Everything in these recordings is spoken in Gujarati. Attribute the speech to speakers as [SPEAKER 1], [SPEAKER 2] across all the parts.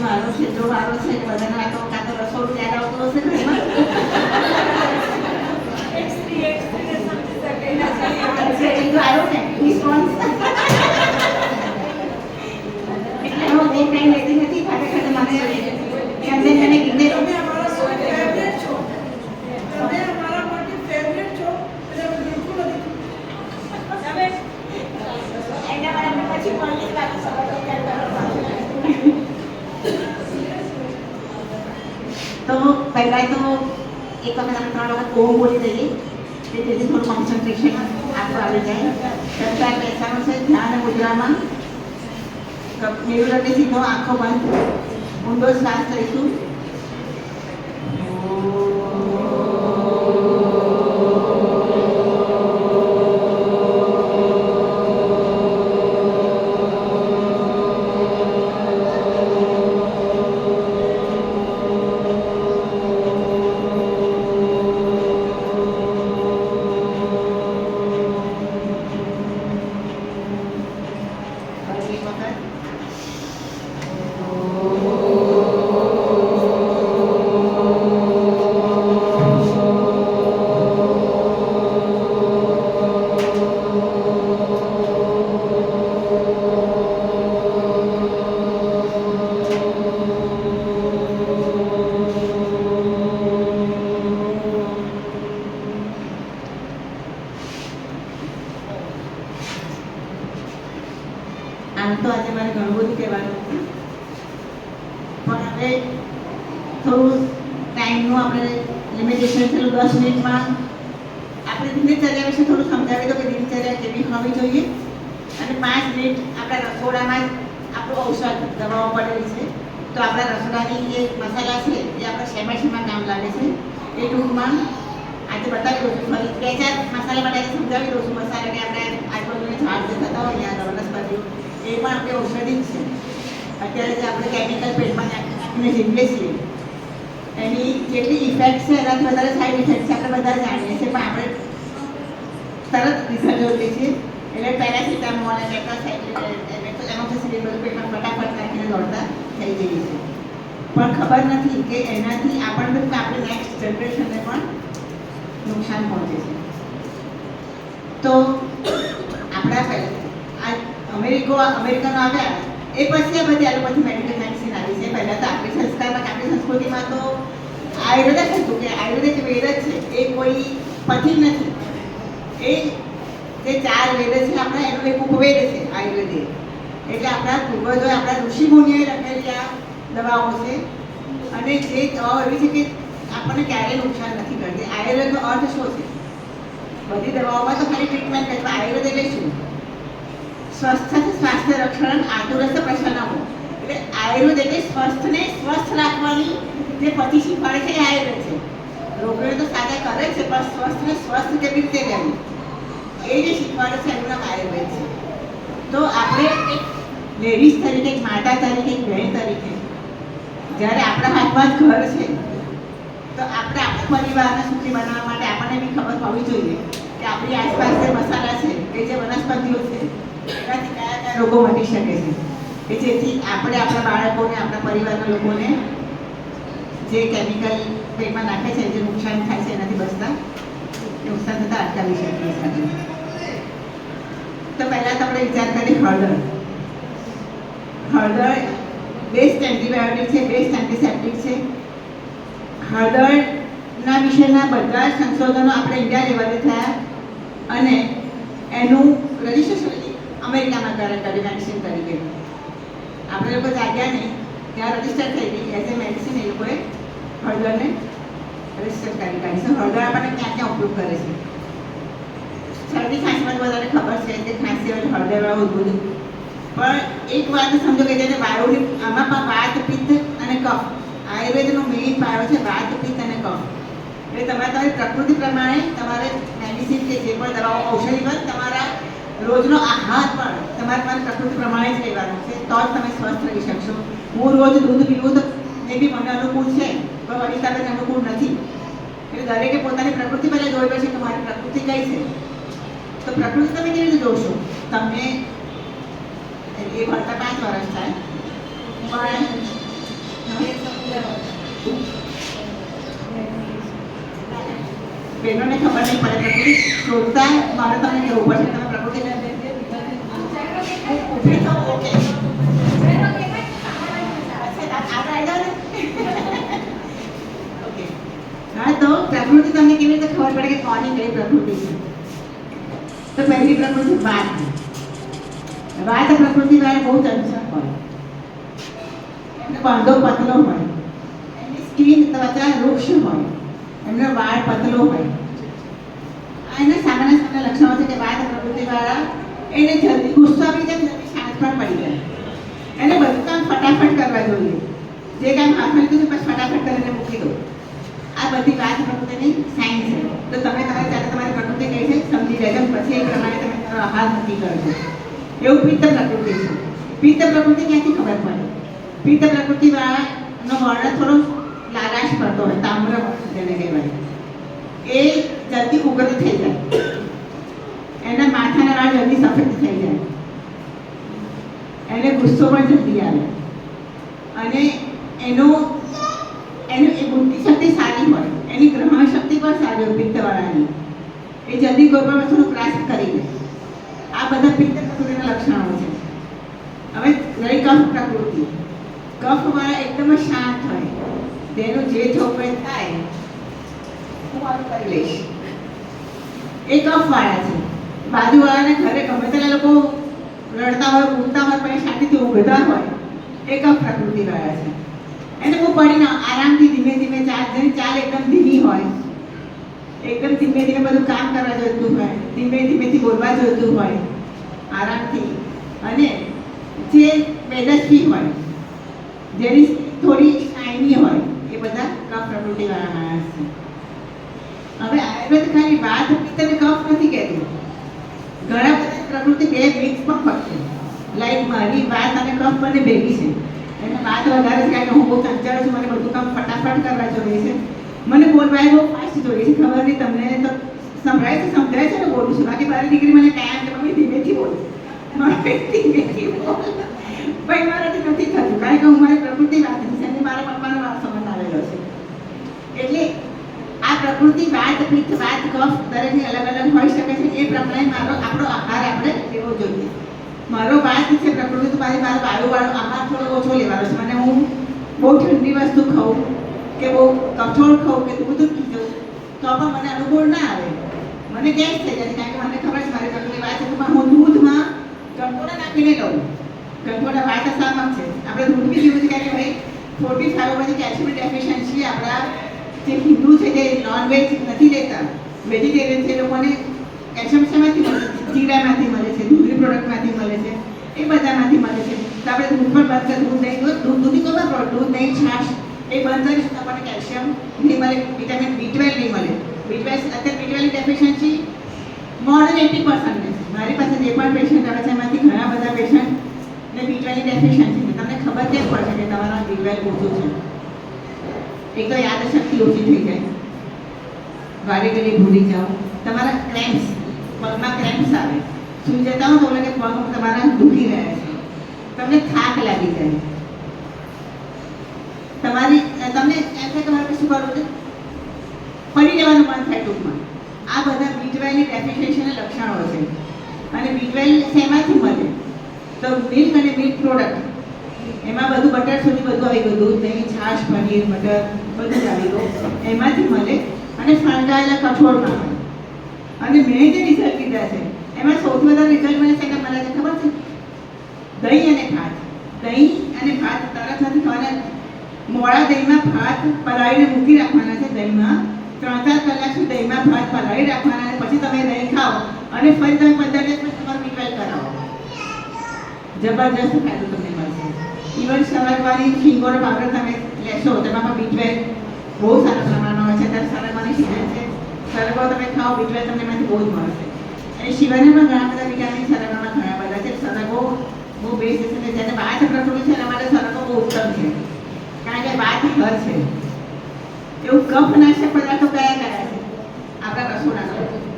[SPEAKER 1] વારો છે જો વારો છે ને બધાને આ તો કાં તો રસોડું યાદ આવતું હશે ને એટલે હું એ કઈ લેતી નથી ખાતે મને એમને મને કીધેલું
[SPEAKER 2] તમે અમારા સૌ favorite છો. તમે અમારા માટે favorite છો. એટલે અમે બિલકુલ નથી.
[SPEAKER 1] એના માટે પછી મળીએ બાકી સવારે તૈયાર કરવાનો. તો પહેલાં તો એક વખત આપણે ત્રણ વખત ઓમ બોલી દઈએ જેથી થોડું કોન્સન્ટ્રેશન આપણું આવી જાય સરકાર બેસવાનું છે ધ્યાન મુદ્રામાં મેળવી સીધો આંખો બંધ ઊંડો શ્વાસ લઈશું છે દસ મિનિટમાં આપણે દિનચર્યા વિશે થોડું સમજાવી દો કે દિનચર્યા કેવી હોવી જોઈએ અને પાંચ મિનિટ આપણા રસોડામાં જ આપણું ઔષધ દવાઓ પડેલી છે તો આપણા રસોડાની જે મસાલા છે એ આપણા શેમાં શેમાં કામ લાગે છે એ ટૂંકમાં આજે બતાવી દઉં છું ફરી બે ચાર મસાલા માટે આજે સમજાવી દઉં છું મસાલા કે આપણે આજુબાજુના ઝાડ જે થતા હોય ત્યાં વનસ્પતિઓ એ પણ આપણે ઔષધિ જ છે અત્યારે જે આપણે કેમિકલ પેટમાં નાખી નાખીને જીવીએ છીએ એની જેટલી ઇફેક્ટ છે એનાથી વધારે સાઈડ ઇફેક્ટ છે, આપણે બધા જાણીએ છીએ, પણ આપણે તરત રિઝલ્ટ જોઈએ છીએ. એટલે પેરાસિટામોલ અને એમોક્સિસિલિન બધું પેટમાં ફટાફટ નાખીને દોડતા થઈ જઈએ છીએ. પણ ખબર નથી કે એનાથી આપણને આપણે નેક્સ્ટ જનરેશનને પણ નુકસાન પહોંચે છે. તો આપણા પહેલા આ અમેરિકો અમેરિકનો આવ્યા, એ પછી આ બધી એલોપેથી મેડિકલ મેડિસિન આવી છે પહેલાં તો આપણી સંસ્કારમાં આપણી સંસ્કૃતિમાં તો આયુર્વેદ જ હતું કે આયુર્વેદ વેદ જ છે એ કોઈ પથિક નથી એ જે ચાર વેદ છે આપણા એનો એક ઉપવેદ છે આયુર્વેદ એટલે આપણા પૂર્વજો આપણા ઋષિમુનિઓએ લખેલી આ દવાઓ છે અને જે દવાઓ એવી છે કે આપણને ક્યારેય નુકસાન નથી કરતી આયુર્વેદનો અર્થ શું છે બધી દવાઓમાં તો ખાલી ટ્રીટમેન્ટ પણ આયુર્વેદ એટલે શું સ્વસ્થ સ્વાસ્થ્ય રક્ષણ આતુરસ્થ પ્રસન્નમો એટલે આયુર્વેદ એટલે સ્વસ્થને સ્વસ્થ રાખવાની જે પતિ શીખવાડે છે એ આયુર્વેદ છે. રોગને તો સાજા કરે છે, પણ સ્વસ્થને સ્વસ્થ કેવી રીતે રહેવું એ જે શીખવાડે છે એનું નામ આયુર્વેદ છે. તો આપણે એક લેડીઝ તરીકે, એક માતા તરીકે, એક બહેન તરીકે, જ્યારે આપણા હાથમાં જ ઘર છે, તો આપણે આપણા પરિવારને સુખી બનાવવા માટે આપણને બી ખબર હોવી જોઈએ કે આપણી આસપાસ જે મસાલા છે કે જે વનસ્પતિઓ છે, એનાથી કયા કયા રોગો મટી શકે છે. કે જેથી આપણે આપણા બાળકોને, આપણા પરિવારના લોકોને જે કેમિકલ પેટમાં નાખે છે, જે નુકસાન થાય છે, એનાથી બચતા, નુકસાન થતાં અટકાવી શકીએ છીએ તો પહેલાં તો આપણે વિચાર કરીએ હળદર. હળદર બેસ્ટ એન્ટીબાયોટિક છે બેસ્ટ એન્ટિસેપ્ટિક છે. હળદરના વિશેના બધા જ સંશોધનો આપણે ઇન્ડિયા લેવલે થયા અને એનું રજિસ્ટ્રેશન અમેરિકામાં કરાય કરી મેડિસિન તરીકે. આપણે લોકો જાગ્યા નહીં, ત્યાં રજિસ્ટર થઈ ગઈ. એઝ એ મેડિસિન એ લોકોએ હળદરને રજિસ્ટર કરી કાઢી. છે હળદર આપણને ક્યાં ક્યાં ઉપયોગ કરે છે? શરદી ખાંસીમાં બધાને ખબર છે કે ખાંસી હોય હળદરવાળું બધું પણ એક વાત સમજો કે જેને વાયુની, આમાં પણ વાત, પિત્ત અને કફ. આયુર્વેદનો મેઇન પાયો છે વાત, પિત્ત અને કફ. એટલે તમારે તમારી પ્રકૃતિ પ્રમાણે તમારે મેડિસિન કે જે પણ દવાઓ, ઔષધિ પણ તમારા રોજનો આહાર પણ તમારે તમારી પ્રકૃતિ પ્રમાણે જ લેવાનો છે. તો જ તમે સ્વસ્થ રહી શકશો. હું રોજ દૂધ પીવું તો એ બી મને અનુકૂળ છે. પણ મારી વનિતાબેન અનુકૂળ નથી. એટલે દરેકે પોતાની પ્રકૃતિ પહેલાં જોઈ પડશે કે મારી પ્રકૃતિ કઈ છે. તો પ્રકૃતિ તમે કેવી રીતે જોશો? તમને એ ભણતા પાંચ વર્ષ થાય. પણ બહેનોને ખબર નહીં પડે પ્રકૃતિ શોધતા મારે તમને કહેવું પડશે તમે પ્રકૃતિને. હા, તો પ્રકૃતિ તમને કેવી રીતે ખબર પડે કે કોની કઈ પ્રકૃતિ છે? તો પહેલી પ્રકૃતિ વાત. વાત પ્રકૃતિ દ્વારા બહુ ચંચળ હોય. બાંધો પતલો હોય. એમની સ્કિન વૃક્ષ હોય. એમનો વાળ પતલો હોય. એને સામાન્ય સામાન્ય લક્ષણો છે કે વાત પ્રકૃતિ વાળા એને જલ્દી ગુસ્સો આવી જાય જલ્દી શાંત પણ પડી જાય. એને બધું કામ ફટાફટ કરવા જોઈએ. જે કામ હાથમાં લીધું છે બસ ફટાફટ કરીને મૂકી દો. આ બધી વાત પ્રકૃતિની સાઇન છે. તો તમે તમારે ત્યારે તમારી પ્રકૃતિ કઈ છે, સમજી લેજો પછી એ પ્રમાણે તમે તમારો આહાર નક્કી કરજો એવું પિત્ત પ્રકૃતિ છે. પિત્ત પ્રકૃતિ ક્યાંથી ખબર પડે? પિત્ત પ્રકૃતિ વાળાનો વર્ણ થોડો લાલાશ પડતો હોય તામ્ર જેને કહેવાય. એ જલ્દી ઉગ્ર થઈ જાય. એના માથાના વાળ જલ્દી સફેદ થઈ જાય. એને ગુસ્સો પણ જલ્દી આવે. અને એનો, એનું એ બુદ્ધિ શક્તિ સારી હોય, એની ગ્રહણ શક્તિ પણ સારી હોય પિત્તવાળાની. એ જલ્દી કોઈ પણ વસ્તુનો ક્રાસ કરી દે. આ બધા પિત્ત પ્રકૃતિના લક્ષણો છે. હવે રહી કફ પ્રકૃતિ. કફવાળા એકદમ શાંત હોય. તેનું જે ચોપડે થાય, હું મારું કરી લઈશ. એ કફવાળા છે. બાજુવાળાને ઘરે ગમે તેના લોકો રડતા હોય ઊંઘતા હોય પણ શાંતિથી ઊંઘતા હોય, એ કફ પ્રકૃતિવાળા છે. એને બહુ પડીને આરામથી ધીમે ધીમે ચાલ જેની ચાલ એકદમ ધીમી હોય એકદમ ધીમે ધીમે બધું કામ કરવા જોઈતું હોય, ધીમે ધીમેથી બોલવા જોઈતું હોય, આરામથી. અને જે મેદસ્વી હોય, જેની થોડી શાઇની હોય એ બધા કફ હવે આયુર્વેદ ખાલી વાત પિત્ત અને કફ નથી કહેતું. ઘણા બધા પ્રકૃતિ બે મિક્સ પણ લાઈક મારી વાત અને કફ બંને ભેગી છે. એને વાત વધારે છે બહુ સંચાર છું, મને બધું કામ ફટાફટ કરવા જોઈએ છે. મને બોલવાય બહુ ફાસ્ટ જોઈએ છે. ખબર નહીં તમને તો સંભળાય છે સમજાય છે ને બોલું છું. બાકી મારી દીકરી મને કાયમ કે મમ્મી ધીમેથી બોલ. ભાઈ, મારાથી નથી થતું. કારણ કે હું મારી પ્રકૃતિ વાત છે મારા પપ્પાનો વારસો મને આવેલો છે. એટલે આ પ્રકૃતિ વાત પિત્ત વાત, કફ દરેકની અલગ અલગ હોઈ શકે છે. એ પ્રમાણે મારો આપણો આહાર આપણે લેવો જોઈએ. મારો વાત છે પ્રકૃતિ તો મારી મારો વાયુવાળો આહાર થોડો ઓછો લેવાનો છે. મને હું બહુ ઠંડી વસ્તુ ખાઉં કે બહુ કઠોળ ખાઉં કે દૂધ પી તો પણ મને અનુકૂળ ના આવે. મને ગેસ થઈ જાય કારણ કે મને ખબર છે મારી પ્રકૃતિ વાત છે પણ હું દૂધમાં કંટોળા નાખીને લઉં. કંટોળા વાત અસામક છે. આપણે દૂધ બી પીવું છે કારણ કે ભાઈ. ફોર્ટી ફાઈવ પછી કેલ્શિયમ ડેફિશિયન્સી આપણા જે હિન્દુ છે, જે નોનવેજ નથી લેતા. વેજીટેરિયન છે લોકોને કેલ્શિયમ શેમાંથી મળે છે, જીરામાંથી મળે છે દૂધી પ્રોડક્ટમાંથી મળે છે, એ બધામાંથી મળે છે. તો આપણે દૂધ પણ બંધ કરી, દૂધ નહીં, દૂધ દૂધ દૂધની કોઈ પણ દૂધ નહીં, છાશ, એ બંધ કરીશું તો આપણને કેલ્શિયમ નહીં મળે, વિટામિન બી ટ્વેલ્વ નહીં મળે. બી ટ્વેલ્વ અત્યારે B twelve deficiency more than eighty percent મારી પાસે જે પણ પેશન્ટ આવે છે, એમાંથી ઘણા બધા પેશન્ટ ને બી ટ્વેલ્વની ડેફિશિયન્સી છે. તમને ખબર કેમ પડશે કે તમારા બી ટ્વેલ્વ ઓછું છે. એક તો યાદશક્તિ ઓછી થઈ જાય. વારે ઘડી ભૂલી જાઓ. તમારા ક્રેમ્પ્સ પગમાં ક્રેમ્પ્સ આવે. સુઈ જતા હો તો કે પગ તમારા દુખી રહ્યા છે. તમને થાક લાગી જાય. તમારી તમને એમ થાય તમારે શું કરવું છે? પડી જવાનું મન થાય ટૂંકમાં. આ બધા બીટવેલની ડેફિશિયન્સીના લક્ષણો છે. અને બીટવેલ શેમાંથી મળે? તો મિલ્ક અને મિલ્ક પ્રોડક્ટ. એમાં બધું બટર સુધી બધું આવી ગયું. દૂધ છાશ, પનીર, મટર બધું આવી ગયું. એમાંથી મળે. અને ફણગાયેલા કઠોળમાં અને મેં જે રિઝલ્ટ લીધા છે, એમાં સૌથી વધારે રિઝલ્ટ મને શેના મળે છે ખબર છે? દહીં અને ભાત. દહીં અને ભાત તરત નથી ખાવાના મોડા દહીંમાં ભાત પલાળીને મૂકી રાખવાના છે દહીંમાં. ત્રણ ચાર કલાક સુધી દહીંમાં ભાત પલાળી રાખવાના અને પછી તમે દહીં ખાઓ. અને ફરી તમે પંદર દિવસ તમારું બીટવેલ કરાવો. જબરજસ્ત ફાયદો ઇવન સરગવાની શીંગોનો પાવડર તમે લેશો તેમાં પણ બીટવેલ બહુ સારા પ્રમાણમાં હોય છે. ત્યારે સરગવાની સિઝન છે. સરગો તમે ખાઓ બીટવેર તમને એમાંથી બહુ જ મળશે અને શિવાને પણ ઘણા બધા વિટામિન સરગવામાં ઘણા બધા છે. સરગવો બહુ બેસ્ટ છે. જેને વાત પ્રકૃતિ છે, એના માટે સરગવો બહુ ઉત્તમ છે. કારણ કે વાત હર છે. એવું કફ નાશક પદાર્થો કયા કયા છે? આપણા રસોડાના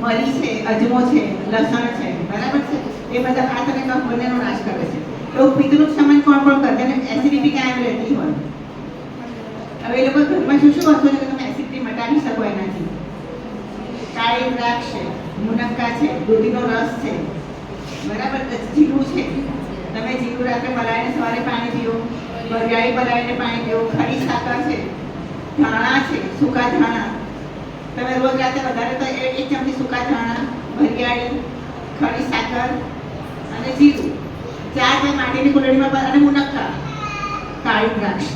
[SPEAKER 1] મરી છે, અજમો છે, લસણ છે. બરાબર છે? એ બધા હાથ અને કફ બંનેનો નાશ કરે છે. એવું પિતૃ સમાન કોણ કોણ કરતા જેને એસિડિટી કાયમ રહેતી હોય? હવે એ લોકો ઘરમાં શું શું વસ્તુ છે કે તમે એસિડિટી મટાવી શકો એનાથી? કાળી દ્રાક્ષ છે, મુનક્કા છે, દૂધીનો રસ છે. બરાબર? જીરું છે. તમે જીરું રાત્રે પલાળીને સવારે પાણી પીઓ, વરિયાળી પલાળીને પાણી પીઓ, ખરી સાકર છે, ધાણા છે, સૂકા ધાણા. તમે રોજ રાતે વધારે તો એક ચમચી સૂકા ધાણા, વરિયાળી, ખરી સાકર અને જીરું. ચાર તમે માટીની કુલડીમાં અને મુનક્કા, કાળી દ્રાક્ષ.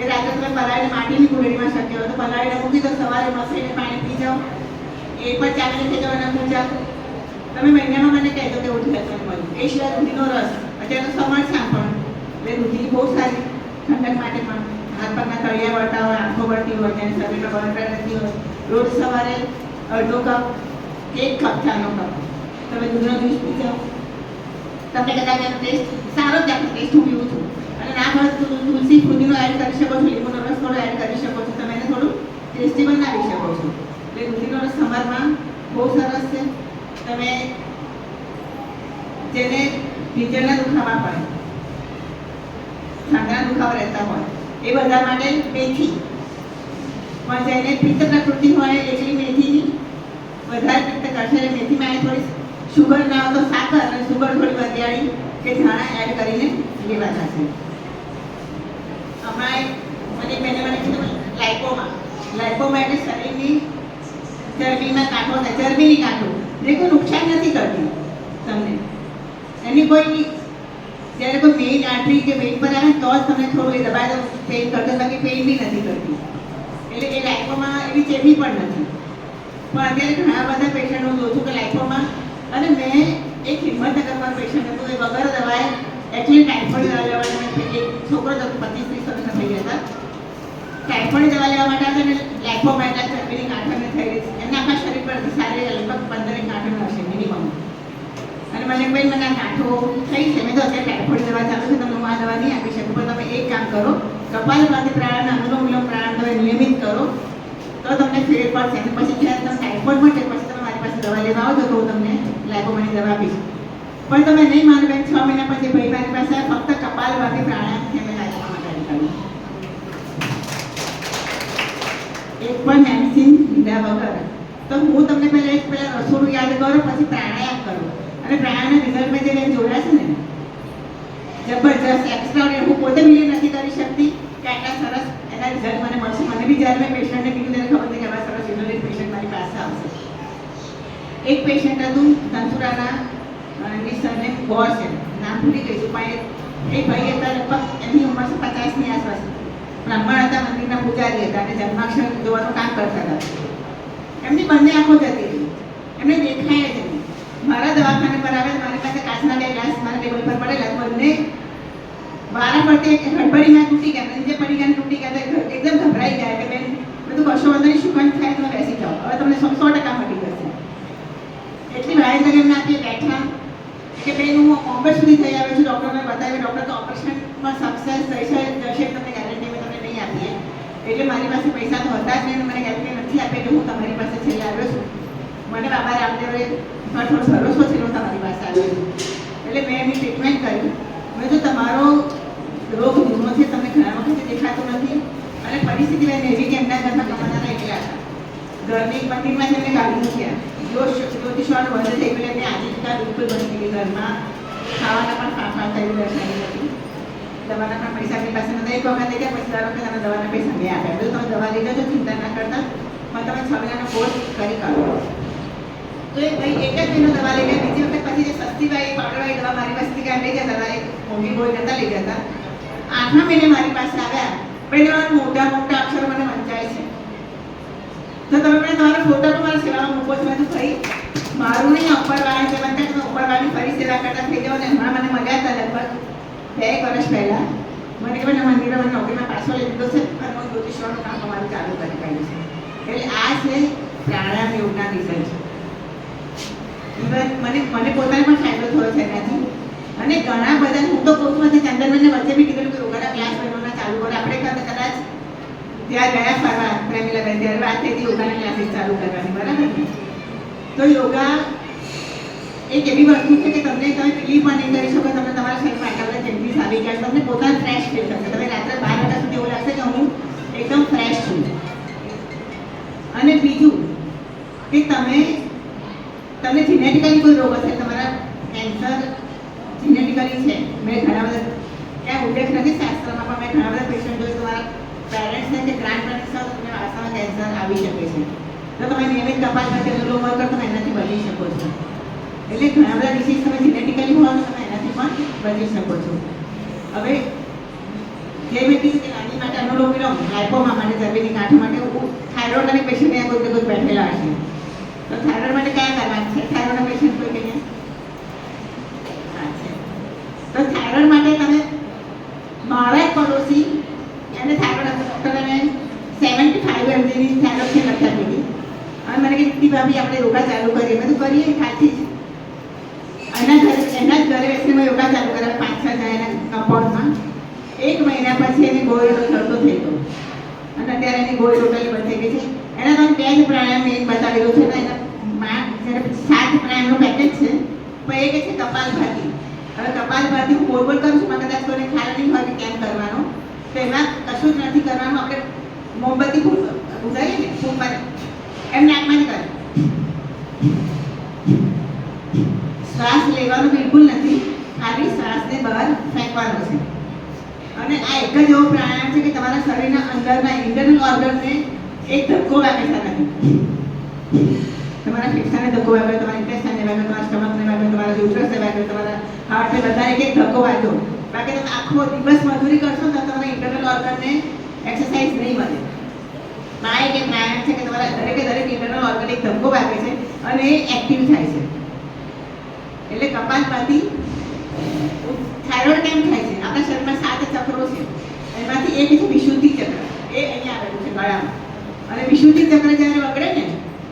[SPEAKER 1] એ રાત્રે તમે પલાળીને માટીની કુલડીમાં શક્ય હોય તો પલાળીને મૂકી દો, સવારે મસીને પાણી પી જાઓ. એ પણ ચાલીને થઈ જવાના પૂજા તમે મહિનામાં મને કહેજો કે ઉઠી જશે મળ્યું એ સિવાય દૂધીનો રસ, અત્યારે તો સમર પણ. એટલે દૂધી બહુ સારી, ઠંડક માટે પણ. હાથ પગના તળિયા વળતા હોય, આંખો વળતી હોય, તેને શરીરમાં બળતરા નથી હોય. રોજ સવારે અડધો કપ એક કપ ચાનો કપ. તમે દૂધનો જ્યુસ પી જાઓ. તમને કદાચ એનો ટેસ્ટ સારો જ લાગે ટેસ્ટ હું પીવું છું અને ના ભાવે તો તુલ- તુલસી ફુદીનો એડ કરી શકો છો લીંબુનો રસ થોડો એડ કરી શકો છો તમે એને થોડું ટેસ્ટી બનાવી શકો છો એટલે દૂધીનો રસ સવારમાં બહુ સરસ છે તમે જેને ભીજળના દુખાવા પડે સાંધાના દુખાવા રહેતા હોય એ બધા માટે મેથી પણ જેને પિત્ત પ્રકૃતિ હોય એટલી મેથીની વધારે પિત્ત કરશે એટલે મેથીમાં એ થોડી શુગર ના હોય તો સાકર અને શુગર થોડી વરિયાળી કે ધાણા એડ કરીને થશે. હમણાં મને બેને મને કીધું લાઇકોમાં લાઇકોમાં એટલે શરીરની ચરબીમાં કાંઠો થાય. ચરબીની કાંઠો જે કોઈ નુકસાન નથી કરતી તમને. એની કોઈ જ્યારે કોઈ પેઇન આંટરી કે પેઇન પર આવે તો જ તમને થોડું એ દબાય પેઇન કરતો બાકી પેઇન બી નથી કરતી એટલે એ લાઇફોમાં એવી ચેપી પણ નથી. પણ અત્યારે ઘણા બધા પેશન્ટ હું જોઉં છું કે લાઇકોમાં અને મેં એક હિંમતનગરમાં પેશન્ટ હતું, એ વગર દવાએ એકચ્યુઅલી ટાઇફોઇડ દવા માટે એક છોકરો તો પચીસ ત્રીસ વર્ષના થઈ ગયા હતા. પણ દવા લેવા માટે આવે ને લાઈફોમાં એટલા ચરબીની ગાંઠોને થઈ ગઈ છે એમના આખા શરીર પર સારી લગભગ પંદરેક ગાંઠણ હશે મિનિમમ અને મને ભાઈ મને ગાંઠો થઈ છે. મેં તો અત્યારે ટાઈફોઈડ દવા ચાલુ છે તમને હું આ દવા નહીં આપી શકું, પણ તમે એક કામ કરો કપાલભાતી પ્રાણાયામ અનુલોમ વિલોમ પ્રાણ તમે નિયમિત કરો, તો તમને ફેર પડશે. પછી જ્યારે તમે ટાઈફોઈડ માટે, પછી તમે મારી પાસે દવા લેવા આવો તો હું તમને લાઇકોમાની દવા આપીશ. પણ તમે નહીં માનો બેન, છ મહિના પછી ભાઈ મારી પાસે ફક્ત કપાલભાતી પ્રાણાયામથી અમે લાઇકોમાં કાઢી કાઢ્યું એક પણ મેડિસિન લીધા વગર. તો હું તમને પહેલાં એક પહેલાં રસોડું યાદ કરો, પછી પ્રાણાયામ કરો. અને પ્રાણાયામના રિઝલ્ટ મેં જે મેં જોયા છે ને, જબરજસ્ત એક્સ્ટ્રા હું પોતે બિલીવ નથી કરી શકતી કે આટલા સરસ એના રિઝલ્ટ મને મળશે. મને બી જ્યારે મેં પેશન્ટને કીધું, ત્યારે ખબર નથી કે આવા સરસ રિઝલ્ટ પેશન્ટ મારી પાસે આવશે. એક પેશન્ટ હતું ધનસુરાના એમની સરને ગોર છે. નામ ભૂલી ગઈ છું, પણ એ ભાઈ હતા લગભગ એમની ઉંમર છે પચાસની આસપાસ. બ્રાહ્મણ હતા મંદિરના પૂજારી હતા અને જન્માક્ષર જોવાનું કામ કરતા હતા. એમની બંને આંખો જતી રહી. એમને દેખાય જ નહીં. મારા દવાખાને પર આવે મારી પાસે કાચના બે ગ્લાસ, મારા ટેબલ પર પડેલા, તો બંને વારા ફરતી હડબડીમાં તૂટી ગયા નીચે પડી ગયા તૂટી ગયા, તો એકદમ ગભરાઈ ગયા. કે બેન, બધું કશો વાંધો નહીં શું કંઈ થાય તમે બેસી જાઓ. હવે તમને સો ટકા મટી જશે. એટલી વાય લગે એમને કે બેન હું સુધી થઈ આવ્યો છું ડૉક્ટરને બતાવ્યું ડૉક્ટર તો ઓપરેશનમાં સક્સેસ છે જશે, તમને ગેરંટી મેં તમને નહીં આપીએ. એટલે મારી પાસે પૈસા તો હતા જ નહીં મને ગેરંટી નથી આપી કે હું તમારી પાસે છેલ્લે આવ્યો છું. મને બાબા રામદેવે થોડો ભરોસો છે તમારી પાસે આવ્યો એટલે મેં એમની ટ્રીટમેન્ટ કરી. મેં તો તમારો રોગ ધીમો છે તમને ઘણા વખતે દેખાતો નથી અને પરિસ્થિતિ લઈને એવી કે એમના ઘરમાં એકલા હતા. ઘરની મંદિરમાં જ એમને કાઢી મૂક્યા. જ્યોતિષવાનું બંધ થઈ મેં એમની બંધ થઈ ગઈ ઘરમાં. ખાવાના પણ ફાંફા થઈ દર્શાવી દવાના પણ પૈસા એમની પાસે. નતા એક વખત ગયા પછી ધારો કે તમે દવાના પૈસા મેં આપ્યા તો તમે દવા લઈ જજો ચિંતા ના કરતા. પણ તમે છ મહિનાનો કોર્સ કરી કાઢો તો એ ભાઈ એક જ મહિનો દવા લઈ ગયા. બીજી વખત પછી જે સસ્તી વાળી પાવડરવાળી દવા મારી પાસેથી કાંઈ લઈ જતા હતા એક મોંઘી ગોળી નતા લઈ જતા આઠમા મહિને મારી પાસે આવ્યા. પણ એના મોટા મોટા અક્ષરો મને વંચાય છે. તો તમે મને તમારા ફોટા તો મારા સેવામાં મૂકો છો, મેં તો ભાઈ મારું નહીં ઉપરવાળા છે મને તમે ઉપરવાળાની ફરી સેવા કરતા થઈ જાઓ ને, હમણાં મને મળ્યા હતા લગભગ બે એક વર્ષ પહેલા. મને કે મને મંદિરે મને નોકરીમાં પાછો લઈ લીધો છે અને હું જ્યોતિષવાનું કામ તમારું ચાલુ કરી પાડ્યું છે. એટલે આ છે પ્રાણાયામ યોગના રિઝલ્ટ મને મને પોતાને પણ ફાયદો થયો છે એનાથી. અને ઘણા બધા, હું તો કહું છું ચંદનબેનને વચ્ચે બી કીધું કે યોગાના ક્લાસ બનવાના ચાલુ કરો. આપણે કદાચ કદાચ ત્યાં ગયા ફરવા પ્રેમીલાબેન ત્યારે વાત થઈ હતી યોગાના ક્લાસીસ ચાલુ કરવાની, બરાબર તો યોગા એક એવી વસ્તુ છે કે તમને તમે બિલીવ પણ કરી શકો તમે તમારા શરીરમાં આટલા બધા ચેન્જીસ આવી ગયા તમને પોતાને ફ્રેશ ફીલ થશે. તમે રાત્રે બાર વાગ્યા સુધી એવું લાગશે કે હું એકદમ ફ્રેશ છું. અને બીજું કે તમે, તમને જીનેટિકલી કોઈ રોગ હશે, તમારા કેન્સર જીનેટિકલી છે. મેં ઘણા બધા ક્યાં ઉલ્લેખ નથી, શાસ્ત્રમાં પણ મેં ઘણા બધા પેશન્ટ જોયું તમારા પેરેન્ટ્સને કે ગ્રાન્ડ પેરેન્ટ્સને તમને વારસામાં કેન્સર આવી શકે છે. તો તમે નિયમિત તપાસ માટે રોગ કરો તમે એનાથી બચી શકો છો એટલે ઘણા બધા ડિસીઝ તમે જીનેટિકલી હોય તો તમે એનાથી પણ બચી શકો છો હવે જે વ્યક્તિ કે નાની માટે અનુલોમ વિલોમ લાઇપોમા માટે ચરબીની કાંઠ માટે થાઇરોઇડ અને પેશન્ટ અહીંયા કોઈ કોઈ બેઠેલા હશે તો થાઇરોઇડ માટે કયા કરવા છે થાઇરોઇડ પેશન્ટ કોઈ કહીએ તો થાઇરોઇડ માટે તમે મારા પડોશી એને થાઇરોઇડ ડૉક્ટરે સેવન્ટી ફાઈવ એમજીની થાઇરોઇડ છે લખી આપી હતી અને ભાભી આપણે યોગા ચાલુ કરીએ બધું કરીએ કાલથી જ એના ઘરે એના જ ઘરે બેસીને મેં યોગા ચાલુ કર્યા પાંચ છ જણા એના કમ્પાઉન્ડમાં એક મહિના પછી એની ગોળીનો ચડતો થઈ ગયો અને અત્યારે એની ગોળી ટોટલી બંધ થઈ ગઈ છે એના તમે બે જ પ્રાણાયામ એક બતાવેલું છે ને એના સાત પ્રાણાયામનું પેકેજ છે પણ એ કે છે કપાલભાતી હવે કપાલભાતી હું બોલ બોલ કરું છું પણ કદાચ કોઈને ખ્યાલ નહીં હોય કે કેમ કરવાનો તો એમાં કશું જ નથી કરવાનું આપણે મોમબત્તી બુઝાવીએ ને ફૂલ એમને એમ નાકમાં જ કરે શ્વાસ લેવાનો બિલકુલ નથી. ખાલી શ્વાસને બહાર ફેંકવાનો છે. અને આ એક જ એવો પ્રાણાયામ છે કે તમારા શરીરના અંદરના ઇન્ટરનલ ઓર્ગનને એક ધક્કો વાગે નથી. તમારા ફેફસાને ધક્કો વાગ્યો તમારા ઇન્ટેસ્ટાઇનને વાગ્યો તમારા સ્ટમકને વાગ્યો તમારા યુટ્રસને વાગ્યો તમારા હાર્ટને બધાને એક એક ધક્કો વાગ્યો. બાકી તમે આખો દિવસ મજૂરી કરશો તો તમારા ઇન્ટરનલ ઓર્ગનને એક્સરસાઇઝ નહીં મળે આ કે એક છે કે તમારા દરેકે દરેક ઇન્ટરનલ ઓર્ગેનિક ધક્કો વાગે છે અને એ એક્ટિવ થાય છે. એટલે કપાસમાંથી થાઇરોઇડ કેમ થાય છે? આપણા શરીરમાં સાત ચક્રો છે. એમાંથી એક છે વિશુદ્ધિ ચક્ર. એ અહીંયા આવેલું છે ગળામાં. અને વિશુદ્ધિ ચક્ર જ્યારે વગડે ને,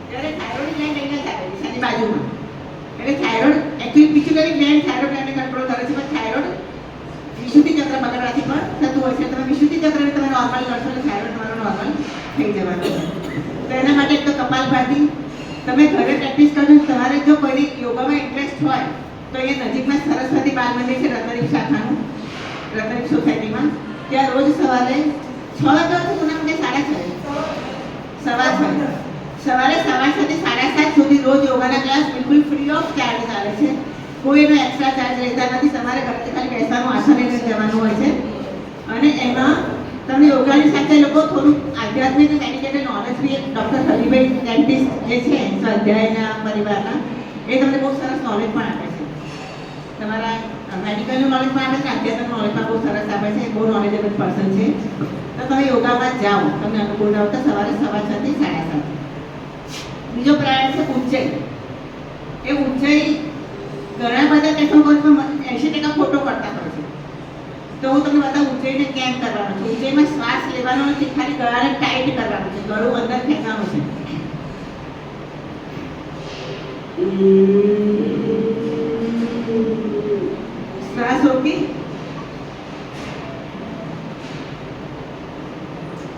[SPEAKER 1] ત્યારે થાઇરોઇડ ગ્લેન્ડ અહીંયા આવેલી છે બાજુમાં. એટલે thyroid actually pituitary gland thyroid ગ્લેન્ડને control કરે છે, પણ વિશુદ્ધિ ચક્ર બગડવાથી પણ થતું હોય છે તમે વિશુદ્ધિ ચક્રને તમે નોર્મલ કરશો એટલે થાઇરોઇડ તમારો નોર્મલ થઈ જવાનું તો એના માટે એક તો કપાલભાતી તમે ઘરે પ્રેક્ટિસ કરજો તમારે જો કોઈ યોગામાં ઇન્ટરેસ્ટ હોય તો અહીંયા નજીકમાં સરસ્વતી બાલ મંદિર છે રતનરીફ શાખાનું રતનરીફ સોસાયટીમાં ત્યાં રોજ સવારે છ વાગ્યાથી પૂનમ કે સાડા છ સવા છ સવારે સવા સાથે સાડા સાત સુધી રોજ યોગાના ક્લાસ બિલકુલ ફ્રી ઓફ ચાર્જ ચાલે છે કોઈ એનો એક્સ્ટ્રા ચાર્જ રહેતા નથી. તમારે ઘરેથી ખાલી પૈસાનું આસન લઈને જવાનું હોય છે. અને એમાં તમને યોગાની સાથે લોકો થોડું આધ્યાત્મિક મેડિકેટેડ નોલેજ બી ડૉક્ટર હરિભાઈ ડેન્ટિસ્ટ જે છે સ્વાધ્યાયના પરિવારના, એ તમને બહુ સરસ નોલેજ પણ આપે છે. તમારા મેડિકલનું નોલેજ પણ આપે છે આધ્યાત્મિક નોલેજ પણ બહુ સરસ આપે છે. બહુ નોલેજેબલ પર્સન છે. તો તમે યોગામાં જાઓ. તમને અનુકૂળ રહો તો સવારે સવા છ થી સાડા સાત. બીજો પ્રયાસ છે ઉજ્જૈન એ ઉજ્જૈન ઘણા બધા ટેકનોલોજીમાં એંશી ટકા ફોટો કરતા હોય છે. તો હું તમને બતાવું, ઉજ્જૈનને કેમ કરવાનું છે? ઉજ્જૈનમાં શ્વાસ લેવાનો નથી, ખાલી ગળાને ટાઈટ કરવાનું છે. ગળું અંદર ખેંચવાનું છે. શ્વાસ રોકી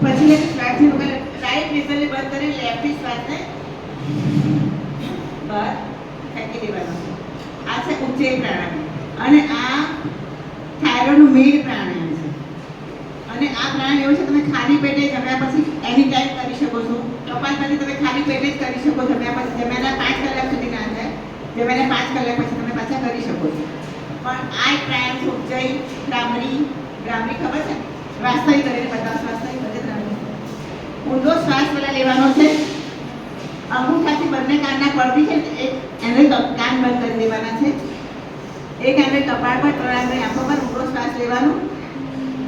[SPEAKER 1] પછી એક શ્વાસની વગર રાઈટ નિઝલને બંધ કરી લેફ્ટ શ્વાસને બહાર ફેંકી દેવાનો આ છે ઉજ્જૈન પ્રાણાયામ અને આ થાઇરોઇડનું મેઇન પ્રાણાયામ છે અને આ પ્રાણાયામ એવું છે તમે ખાલી પેટે જમ્યા પછી એની ટાઈમ કરી શકો છો કપાલભાતી તમે ખાલી પેટે જ કરી શકો જમ્યા પછી જમ્યાના પાંચ કલાક સુધી ના થાય જમ્યાના પાંચ કલાક પછી તમે પાછા કરી શકો છો પણ આ એક પ્રાણાયામ છે ઉજ્જૈન ભ્રામરી ભ્રામરી ખબર છે વાસ્તવિક કરીને બતાવશો વાસ્તવિક બધે ભ્રામરી ઊંડો શ્વાસ પહેલા લેવાનો છે. અંગૂઠાથી બંને કાનના પડતી છે એને કાન બંધ કરી દેવાના છે. એક આંગળી કપાળ પર આંગળી આંખો પર ઊંડો શ્વાસ લેવાનો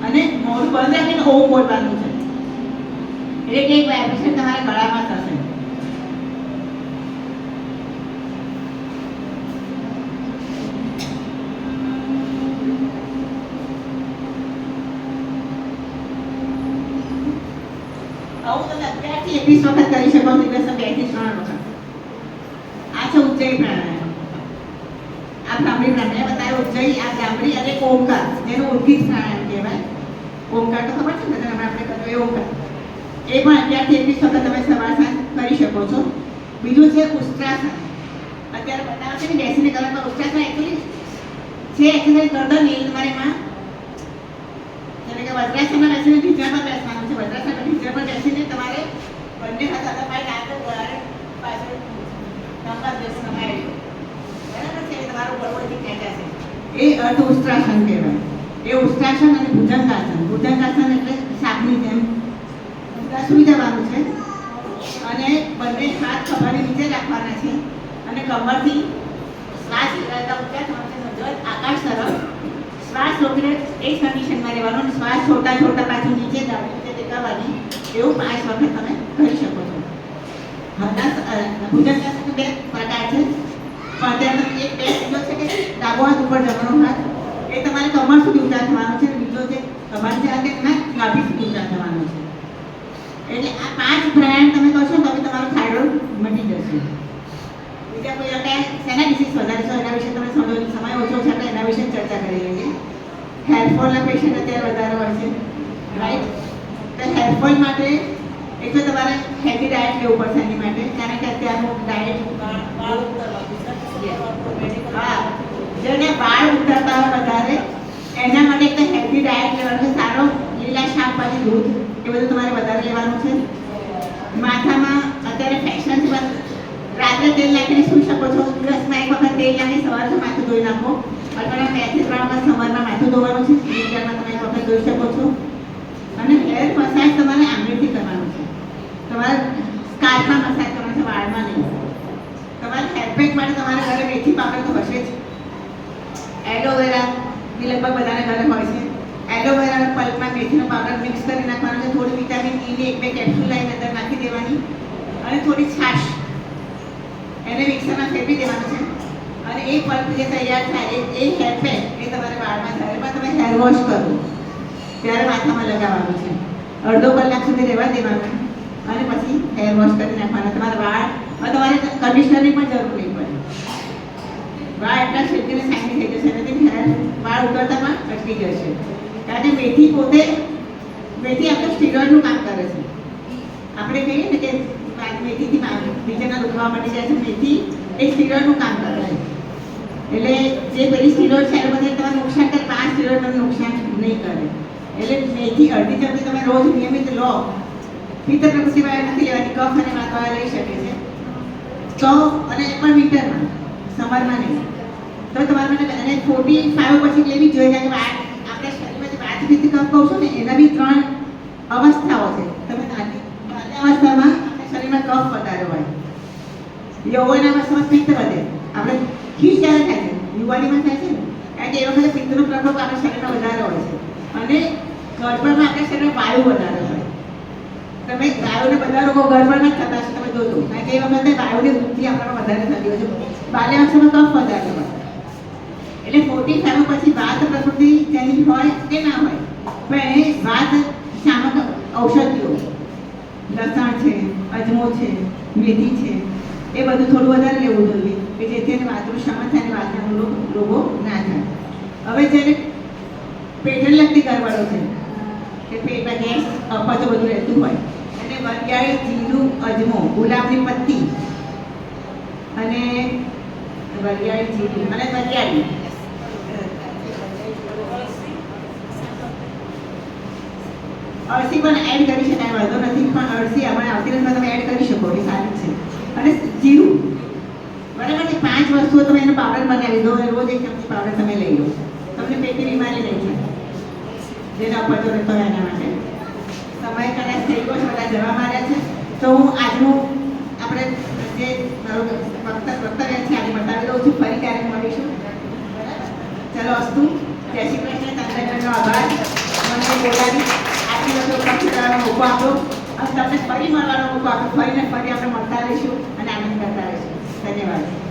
[SPEAKER 1] અને મોઢું બંધ રાખીને ઓમ બોલવાનું છે. એટલે એક વાઇબ્રેશન તમારા ગળામાં થશે આવું તમે અત્યારથી એકવીસ વખત કરી શકો છો બેથી ત્રણ વખત. આ છે ઉજ્જૈન પ્રાણાયામ. આ ભ્રામરી પ્રાણાયામ. બતાવ્યો ઉજ્જૈન, આ ભ્રામરી અને ઓમકાર. જેનું ઉદ્ગીત પ્રાણાયામ કહેવાય. ઓમકાર તો ખબર છે ને બધાને? આપણે કહ્યું એ ઓમકાર. એ પણ અત્યારથી એકવીસ વખત તમે સવાર સાંજ કરી શકો છો. બીજું છે ઉષ્ટ્રાસન અત્યારે બતાવે છે ને બેસીને કલાકમાં ઉષ્ટ્રાસન એકચુઅલી છે એક્સરસાઇઝ કરતા નહીં તમારે એમાં જેને કે વજ્રાસનમાં બેસીને પર બેસવાનું છે. વજ્રાસનમાં ઢીચણ હતા તો તમારે નાતો વળાય, પાછળ નંબર દસ નમાય. બરાબર છે? તમારું તમારું બળવળથી ખેંચાશે. એ અર્ધ ઉષ્ટ્રાસન કહેવાય એ ઉષ્ટ્રાસન અને ભુજંગાસન ભુજંગાસન એટલે સાપની જેમ જવાનું છે અને બંને હાથ ખભાની નીચે રાખવાના છે અને કમરથી શ્વાસ લેતા છે નજર આકાશ તરફ શ્વાસ રોકીને એ જ કન્ડિશનમાં રહેવાનો શ્વાસ છોટા છોટા પાછું નીચે ડાબી નીચે એવું પાંચ વખત તમે કરી શકો છો. હમણાં ભુજંગાસન બે પ્રકાર છે. તેમાં એક બે બીજો છે કે ડાબો હાથ ઉપર જમણો હાથ. એ તમારે કમર સુધી ઊંચા થવાનો છે બીજો છે કમર છે આ તે ગાભી સુધી ઊંચા થવાનો છે. એટલે આ પાંચ પ્રાણાયામ તમે કરશો તો તમારો થાઇરોઇડ મટી જશે. બીજા કોઈ આપણે શેના ડિસીઝ વધારે છો એના વિશે તમે સમજો, સમય ઓછો છે આપણે એના વિશે ચર્ચા કરી લઈએ હેરફોલના પેશન્ટ અત્યારે વધારે હોય છે. રાઈટ તો માટે એક તો તમારે હેલ્ધી ડાયટ લેવું પડશે એની માટે, કારણ કે અત્યારનું ડાયટ હા. જેને વાળ ઉતરતા હોય વધારે, એના માટે એક તો હેલ્ધી ડાયટ લેવાનું છે, સારો લીલા શાકભાજી દૂધ, એ બધું તમારે વધારે લેવાનું છે. માથામાં અત્યારે ફેશન છે રાત્રે તેલ નાખીને સૂઈ શકો છો. દિવસમાં એક વખત તેલ નાખી સવારે માથું ધોઈ નાખો. અથવા બેથી ત્રણ વખત સવારમાં માથું ધોવાનું છે તમે એક વખત ધોઈ શકો છો. અને હેર મસાજ તમારે આંગળીથી કરવાનું છે. તમારે સ્કાર્ફમાં મસાજ કરવાનો છે, વાળમાં નહીં. તમારે હેરપેક માટે તમારે ઘરે મેથી પાવડર તો હશે જ. એલોવેરા એ લગભગ બધાને ઘરે હોય છે. એલોવેરાના પલ્પમાં મેથીનો પાવડર મિક્સ કરી નાખવાનો છે. થોડી વિટામિન ઈની એક બે કેપ્સ્યુલ લાઈન અંદર નાખી દેવાની. અને થોડી છાશ એને મિક્સરમાં ફેરવી દેવાનું છે. અને એ પલ્પ જે તૈયાર થાય, એ હેરપેક એ તમારે વાળમાં થાય. એમાં તમે હેર વોશ કરો. ત્યારે માથામાં લગાવવાનું છે. અડધો કલાક સુધી રહેવા દેવાનું અને પછી હેર વોશ કરી નાખવાના. તમારા વાળ તમારે કન્ડિશનરની પણ જરૂર નહીં પડે. વાળ એટલા છેટકીને સાંકી થઈ જશે અને હેર વાળ ઉતરતામાં અટકી જશે. કારણ કે મેથી પોતે, મેથી આપણે સ્ટીરોઇડનું કામ કરે છે. આપણે કહીએ ને કે મેથીથી બીજાના દુખવા માટે જાય છે, મેથી એ સ્ટીરોઇડનું કામ કરે છે. એટલે જે પેલી સ્ટીરોઇડ છે એ બધા તમારે નુકસાન કરે, પાંચ સ્ટીરોઇડ તમને નુકસાન નહીં કરે. એટલે મેથી અડધી ચમચી તમે રોજ નિયમિત લો. મિત્ર સિવાય નથી લેવાની, કફ અને વાતવાળા લઈ શકે છે. તો અને એ પણ વિન્ટરમાં સમરમાં નહીં. તો તમારે મને અને ફોર્ટી ફાઈવ પછી લેવી જોઈએ કારણ કે આપણા શરીરમાં જે વાતપીત કફ કહું છું ને, એના બી ત્રણ અવસ્થાઓ છે. તમે બાલ્ય અવસ્થામાં આપણા શરીરમાં કફ વધારે હોય. યૌવન અવસ્થામાં પિત્ત વધે. આપણે ખીચ જ્યારે થાય છે, યુવાનીમાં થાય છે ને, કારણ કે એ વખતે પિત્તનો પ્રકોપ આપણા શરીરમાં વધારે હોય છે. અને ગર્ભમાં આપણે શરીરમાં વાયુ વધારે હોય. તમે વાયુને બધા રોગો ગરબડ જ થતા છે તમે જોજો? કારણ કે એ વખતે વાયુની વૃદ્ધિ આપણામાં વધારે થતી હોય છે. બાલ્ય અવસ્થામાં કફ વધારે હોય. એટલે ફોર્ટી ફાઈવ પછી વાત પ્રકૃતિ તેની હોય કે ના હોય. પણ એ વાત સામક ઔષધિઓ, લસણ છે, અજમો છે, મેથી છે, એ બધું થોડું વધારે લેવું જોઈએ કે જેથી એને વાતનું શમન થાય અને વાતના રોગો ના થાય. હવે જ્યારે પેટને લગતી ગરબડો છે. કે પેટમાં ગેસ, અપાચો બધું રહેતું હોય. અને વરિયાળી જીરું, અજમો, ગુલાબની પત્તી અને વરિયાળી જીરું અને વરિયાળી. અળસી પણ એડ કરી શકાય, વાંધો નથી, પણ અળસી આપણે આવતી રસમાં તમે એડ કરી શકો, એ સારી છે. અને જીરું, બરાબર પાંચ વસ્તુઓ તમે એનો પાવડર બનાવી દો, રોજ એક ચમચી પાવડર તમે લઈ લો. તમને પેટની બીમારી નહીં થાય જેનો રહેતો હોય એના માટે. સમય કદાચ થઈ ગયો બધા જવા માર્યા છે. તો હું આજનું આપણે જે મારું વક્ત- વક્તવ્ય છે, આજે બતાવી દઉં છું, ફરી ક્યારેક મળીશું? ચલો, અસ્તુ. જય શ્રી કૃષ્ણ ચંદ્રગઢનો આભાર. મને બોલાવી આટલી બધો ઉપસ્થિત રહેવાનો મોકો આપ્યો. અને તમને ફરી મળવાનો મોકો આપ્યો. ફરીને ફરી આપણે મળતા રહીશું અને આનંદ કરતા રહીશું. ધન્યવાદ.